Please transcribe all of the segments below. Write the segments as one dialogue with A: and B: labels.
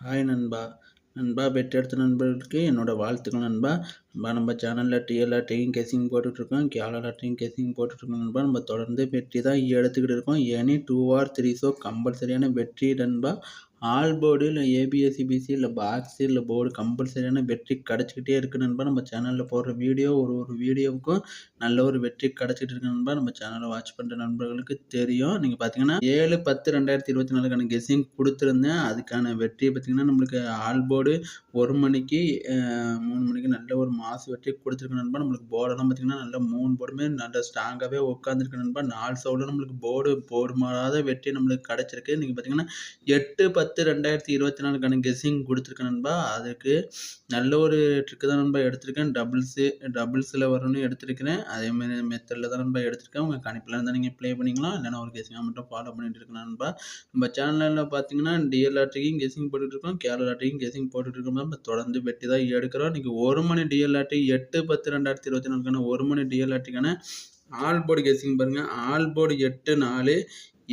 A: Hi நண்பா. நண்பா பெற்றெடுத்த நண்பர்களுக்கு என்னோட வாழ்த்துக்கள் நண்பா. நண்பா நம்ம சேனலில் டிஎல்ஆர் டெயின் கேசிங் போட்டுட்ருக்கோம். கேலரா டெயின் கேசிங் போட்டுட்ருக்கோம் நண்பா. நம்ம தொடர்ந்து வெற்றி தான் எடுத்துக்கிட்டு இருக்கோம். Any two or three show கம்பல்சரியான வெற்றி நண்பா. ஆல் போர்டு இல்லை ஏபிஎஸ்சிபிசி இல்லை பாக்ஸு இல்லை போர்டு கம்பல்சரியான வெற்றி கிடச்சிக்கிட்டே இருக்குது நண்பா நம்ம சேனலில் போடுற வீடியோ ஒரு ஒரு வீடியோவுக்கும் நல்ல ஒரு வெற்றி கிடச்சிட்டு இருக்கு நண்பா நம்ம சேனலை வாட்ச் பண்ணுற நண்பர்களுக்கு தெரியும். நீங்கள் பார்த்தீங்கன்னா ஏழு பத்து ரெண்டாயிரத்தி இருபத்தி நாலுக்கான கெஸ்ஸிங் கொடுத்துருந்தேன். அதுக்கான வெற்றியை பார்த்தீங்கன்னா நம்மளுக்கு ஆல் போர்டு ஒரு மணிக்கு மூணு மணிக்கு நல்ல ஒரு மாசு வெற்றி கொடுத்துருக்கு நண்பா. நம்மளுக்கு போர்டெல்லாம் பார்த்தீங்கன்னா நல்ல மூணு போர்டுமே நல்ல ஸ்ட்ராங்காகவே உட்காந்துருக்கு நண்பா. நாலு சவுடில் நம்மளுக்கு போர்டு போர்டு மாறாத வெற்றி நம்மளுக்கு கிடச்சிருக்கு. நீங்கள் பார்த்தீங்கன்னா எட்டு பத்து பத்து ரெண்டாயிரத்தி இருபத்தி நாலுக்கான கெஸ்ஸிங் கொடுத்துருக்கேன் நண்பா. அதுக்கு நல்ல ஒரு ட்ரிக்கு தான் நண்பா எடுத்திருக்கேன். டபுள்ஸு டபுள்ஸில் வரணும்னு எடுத்திருக்கிறேன். அதேமாதிரி மெத்தடில் தான் நண்பா எடுத்திருக்கேன். உங்கள் கணிப்பில் இருந்தால் நீங்கள் ப்ளே பண்ணிக்கலாம். இல்லைனா ஒரு கெஸ்ஸிங்காக மட்டும் ஃபாலோ பண்ணிட்டு இருக்கேன் நண்பா. நம்ம சேனலில் பார்த்தீங்கன்னா டிஎல்ஆர்டிக்கும் கெஸ்ஸிங் போட்டுட்ருக்கோம் கேரளாட்டிக்கும் கெஸ்ஸிங் போட்டுட்ருக்கோம் நம்ம தொடர்ந்து வெட்டி தான் எடுக்கிறோம். இன்றைக்கி ஒரு மணி டிஎல்ஆர்டி எட்டு பத்து ரெண்டாயிரத்தி இருபத்தி நாலுக்கான ஒரு மணி டிஎல்ஆர்டிக்கான ஆல் போர்டு கெஸ்ஸிங் பாருங்கள் ஆல் போர்டு எட்டு நாலு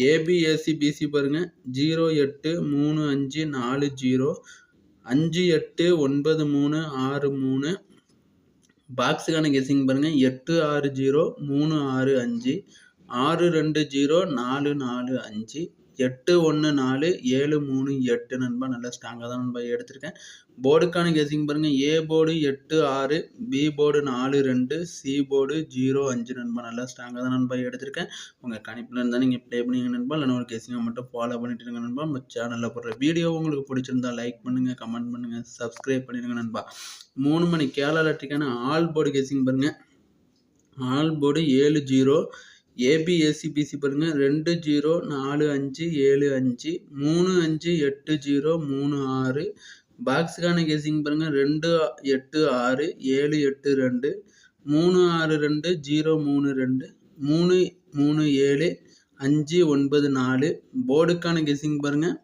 A: ஏபிஎஸ்சி பிசி பாருங்கள் ஜீரோ எட்டு மூணு அஞ்சு நாலு ஜீரோ. அஞ்சு எட்டு ஒன்பது மூணு ஆறு மூணு. பாக்ஸுக்கான கெஸிங் பாருங்கள் எட்டு ஆறு ஜீரோ மூணு ஆறு அஞ்சு. ஆறு ரெண்டு ஜீரோ நாலு நாலு அஞ்சு. எட்டு ஒன்று நாலு ஏழு மூணு எட்டு நண்பா நல்லா ஸ்ட்ராங்காக தான் நண்பா எடுத்திருக்கேன். போர்டுக்கான கெஸிங் பாருங்கள் ஏ போர்டு எட்டு ஆறு பி போர்டு நாலு ரெண்டு சி போர்டு ஜீரோ அஞ்சு நண்பா நல்லா ஸ்ட்ராங்காக தான் நண்பா எடுத்திருக்கேன். உங்கள் கணிப்பில் இருந்தால் நீங்கள் ப்ளே பண்ணிங்க நண்பா. இல்லைனா ஒரு கெஸிங்கை மட்டும் ஃபாலோ பண்ணிட்டு இருங்க நண்பா. நம்ம சேனலில் போடுற வீடியோ உங்களுக்கு பிடிச்சிருந்தா லைக் பண்ணுங்கள் கமெண்ட் பண்ணுங்கள் சப்ஸ்கிரைப் பண்ணிடுங்க நண்பா. மூணு மணி கேரளா எலக்ட்ரிக்கான ஆல் போர்டு கெஸிங் பாருங்கள் ஆல் போர்டு ஏழு ஜீரோ ஏபிஎஸ்சிபிசி பாருங்கள் ரெண்டு ஜீரோ நாலு அஞ்சு ஏழு அஞ்சு மூணு அஞ்சு எட்டு ஜீரோ மூணு ஆறு. பாக்ஸுக்கான கேசிங் பாருங்கள் ரெண்டு எட்டு ஆறு ஏழு எட்டு ரெண்டு. மூணு ஆறு ரெண்டு ஜீரோ மூணு ரெண்டு. மூணு மூணு ஏழு அஞ்சு ஒன்பது நாலு. போர்டுக்கான கெஸிங் பாருங்கள்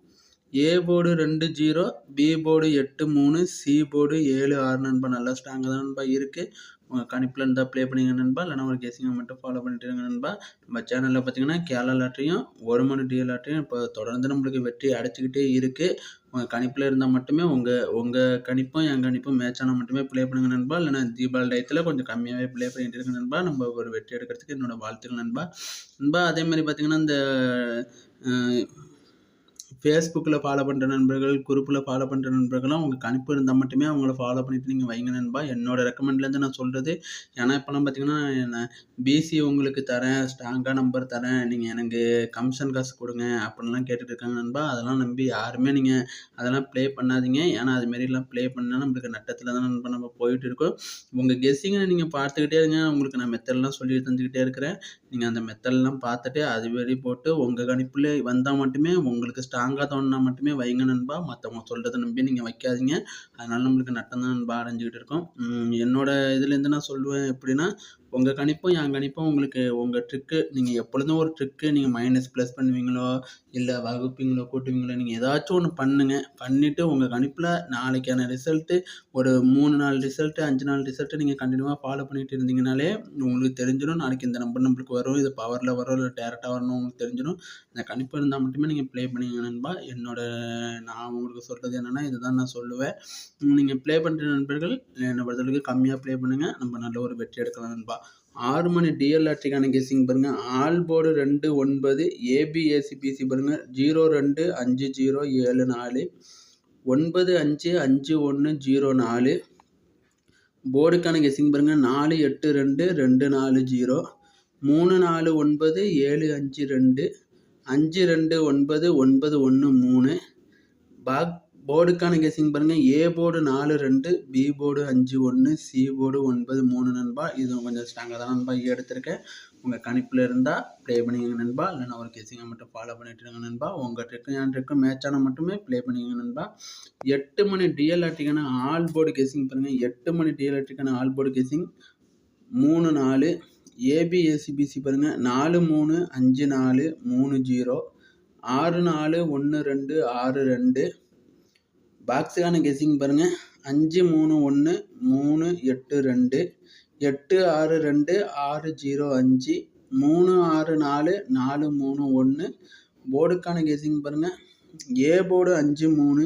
A: ஏ போர்டு ரெண்டு ஜீரோ பி போர்டு எட்டு மூணு சி போர்டு ஏழு ஆறு நண்பா. நல்லா ஸ்ட்ராங்காக தான் நண்பா இருக்குது உங்கள் கணிப்பில் இருந்தால் ப்ளே பண்ணிங்க நண்பா. இல்லைனா ஒரு கேசிங்கை மட்டும் ஃபாலோ பண்ணிட்டு இருங்க நண்பா. நம்ம சேனலில் பார்த்தீங்கன்னா கேரளா லாட்ரியும் ஒரு மணி டிஎல் லாட்ரியும் இப்போ தொடர்ந்து நம்மளுக்கு வெற்றி அடைச்சிக்கிட்டே இருக்குது உங்கள் கணிப்பில் இருந்தால் மட்டுமே உங்கள் உங்கள் கணிப்பும் என் கணிப்பும் மேட்ச் ஆனால் மட்டுமே ப்ளே பண்ணுங்க நண்பா. இல்லைனா தீபாவளி டயத்தில் கொஞ்சம் கம்மியாகவே ப்ளே பண்ணிட்டு இருக்க நண்பா. நம்ம ஒரு வெற்றி எடுக்கிறதுக்கு என்னோடய வாழ்த்துக்கள் நண்பா. நண்பா அதே மாதிரி பார்த்திங்கன்னா இந்த ஃபேஸ்புக்கில் ஃபாலோ பண்ணுற நண்பர்கள் குரூப்பில் ஃபாலோ பண்ணுற நண்பர்களும் உங்களுக்கு கணிப்பு இருந்தால் மட்டுமே அவங்கள ஃபாலோ பண்ணிவிட்டு நீங்கள் வைங்க நண்பா. என்னோடய ரெக்கமெண்ட்லேருந்து நான் சொல்கிறது ஏன்னா இப்போலாம் பார்த்தீங்கன்னா நான் பிசி உங்களுக்கு தரேன் ஸ்ட்ராங்காக நம்பர் தரேன் நீங்கள் எனக்கு கமிஷன் காசு கொடுங்க அப்படின்லாம் கேட்டுட்டு இருக்காங்க நண்பா. அதெல்லாம் நம்பி யாருமே நீங்கள் அதெல்லாம் ப்ளே பண்ணாதீங்க. ஏன்னா அதுமாரிலாம் ப்ளே பண்ணால் நம்மளுக்கு நட்டத்தில் தான் நண்பா நம்ம போயிட்டு இருக்கோம் உங்கள் கெஸ்ஸிங்கை நீங்கள் பார்த்துக்கிட்டே இருங்க. உங்களுக்கு நான் மெத்தட்லாம் சொல்லி தந்துக்கிட்டே இருக்கிறேன். நீங்கள் அந்த மெத்தட்லாம் பார்த்துட்டு அது போட்டு உங்கள் கணிப்பில் வந்தால் மட்டுமே உங்களுக்கு ஸ்ட்ராங் ஸ்ட்ராங்காக தோணுனா மட்டுமே வைங்க நண்பா. மற்றவங்க சொல்கிறத நம்பி நீங்கள் வைக்காதீங்க. அதனால் நம்மளுக்கு நட்டம் தான் நண்பா அடைஞ்சிக்கிட்டு இருக்கோம். என்னோடய இதுலேருந்து நான் சொல்லுவேன் எப்படின்னா உங்கள் கணிப்பும் என் கணிப்பும் உங்களுக்கு உங்கள் ட்ரிக்கு நீங்கள் எப்பொழுதும் ஒரு ட்ரிக்கு நீங்கள் மைனஸ் ப்ளஸ் பண்ணுவீங்களோ இல்லை வகுப்பீங்களோ கூட்டுவீங்களோ நீங்கள் ஏதாச்சும் ஒன்று பண்ணுங்கள் பண்ணிவிட்டு உங்கள் கணிப்பில் நாளைக்கான ரிசல்ட்டு ஒரு மூணு நாள் ரிசல்ட்டு அஞ்சு நாள் ரிசல்ட்டு நீங்கள் கண்டினியூவாக ஃபாலோ பண்ணிகிட்டு இருந்தீங்கனாலே உங்களுக்கு தெரிஞ்சிடும். நாளைக்கு இந்த நம்பர் நம்மளுக்கு வரும். இது பவரில் வரும் இல்லை டேரெக்டாக வரணும் உங்களுக்கு தெரிஞ்சிடும். இந்த கணிப்பு இருந்தால் மட்டுமே நீங்கள் ப்ளே பண்ணிங்க நண்பா. என்னோட நான் உங்களுக்கு சொல்கிறது என்னென்னா இதுதான் நான் சொல்லுவேன். நீங்கள் ப்ளே பண்ணுற நண்பர்கள் என்னை பொறுத்தளவுக்கு கம்மியாக ப்ளே பண்ணுங்கள் நம்ம நல்ல ஒரு வெற்றி எடுக்கலாம் நண்பா. ஆறு மணி டிஎல்ஆர்டிக்கான கேசிங் பாருங்கள் ஆல் போர்டு ரெண்டு ஒன்பது ஏபிஏசிபிசி பாருங்கள் ஜீரோ ரெண்டு அஞ்சு ஜீரோ ஏழு நாலு ஒன்பது அஞ்சு அஞ்சு ஒன்று ஜீரோ நாலு. போர்டுக்கான கெஸிங் பாருங்கள் நாலு எட்டு ரெண்டு ரெண்டு நாலு ஜீரோ. மூணு நாலு ஒன்பது ஏழு அஞ்சு ரெண்டு. அஞ்சு ரெண்டு ஒன்பது ஒன்பது ஒன்று மூணு. பாக் போர்டுக்கான கெஸிங் பாருங்கள் ஏ போர்டு நாலு ரெண்டு பி போர்டு அஞ்சு ஒன்று சி போர்டு ஒன்பது மூணு நண்பா. இது கொஞ்சம் ஸ்ட்ராங்காக தான் நண்பா எடுத்திருக்கேன். உங்கள் கணிப்பில் இருந்தால் ப்ளே பண்ணிக்கங்க நண்பா. இல்லைனா ஒரு கெஸிங்கை மட்டும் ஃபாலோ பண்ணிட்டு இருங்க நண்பா. உங்கள் ட்ரிக்கு என் ட்ரிக்கு மேட்சான மட்டுமே ப்ளே பண்ணிக்கங்க நண்பா. எட்டு மணி டிஎல்ஆர்டிக்கான ஆல் போர்டு கெஸிங் பாருங்கள் எட்டு மணி டிஎல்ஆர்டிக்கான ஆல் போர்டு கெஸிங் மூணு நாலு. ஏபிஎஸ்சிபிசி பாருங்கள் நாலு மூணு அஞ்சு நாலு மூணு ஜீரோ ஆறு நாலு ஒன்று ரெண்டு ஆறு ரெண்டு. பாக்ஸுக்கான கெஸ்ஸிங் பாருங்கள் அஞ்சு மூணு ஒன்று மூணு எட்டு ரெண்டு எட்டு ஆறு ரெண்டு ஆறு ஜீரோ அஞ்சு மூணு ஆறு நாலு நாலு மூணு ஒன்று போர்டுக்கான கெஸ்ஸிங் பாருங்கள் ஏ போர்டு அஞ்சு மூணு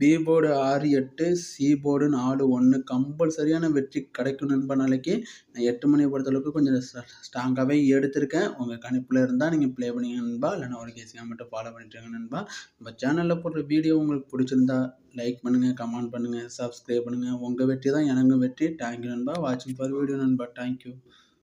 A: பி போர்டு ஆறு எட்டு சி போர்டு நாலு ஒன்று கம்பல்சரியான வெற்றி கிடைக்கும் நண்பா நாளைக்கு நான் எட்டு மணியை பொறுத்தளவுக்கு கொஞ்சம் ஸ்ட்ராங்காகவே எடுத்திருக்கேன். உங்கள் கணிப்பில் இருந்தால் நீங்கள் ப்ளே பண்ணிங்க நண்பா இல்லைனா ஒரு கேசியாக மட்டும் ஃபாலோ பண்ணிட்டுருங்க நண்பா. நம்ம சேனலில் போடுற வீடியோ உங்களுக்கு பிடிச்சிருந்தா லைக் பண்ணுங்கள் கமெண்ட் பண்ணுங்கள் சப்ஸ்கிரைப் பண்ணுங்கள் உங்கள் வெற்றி தான் எனக்கு வெற்றி. தேங்க்யூ நண்பா. வாட்சிங் ஃபார் வீடியோ நண்பா. தேங்க்யூ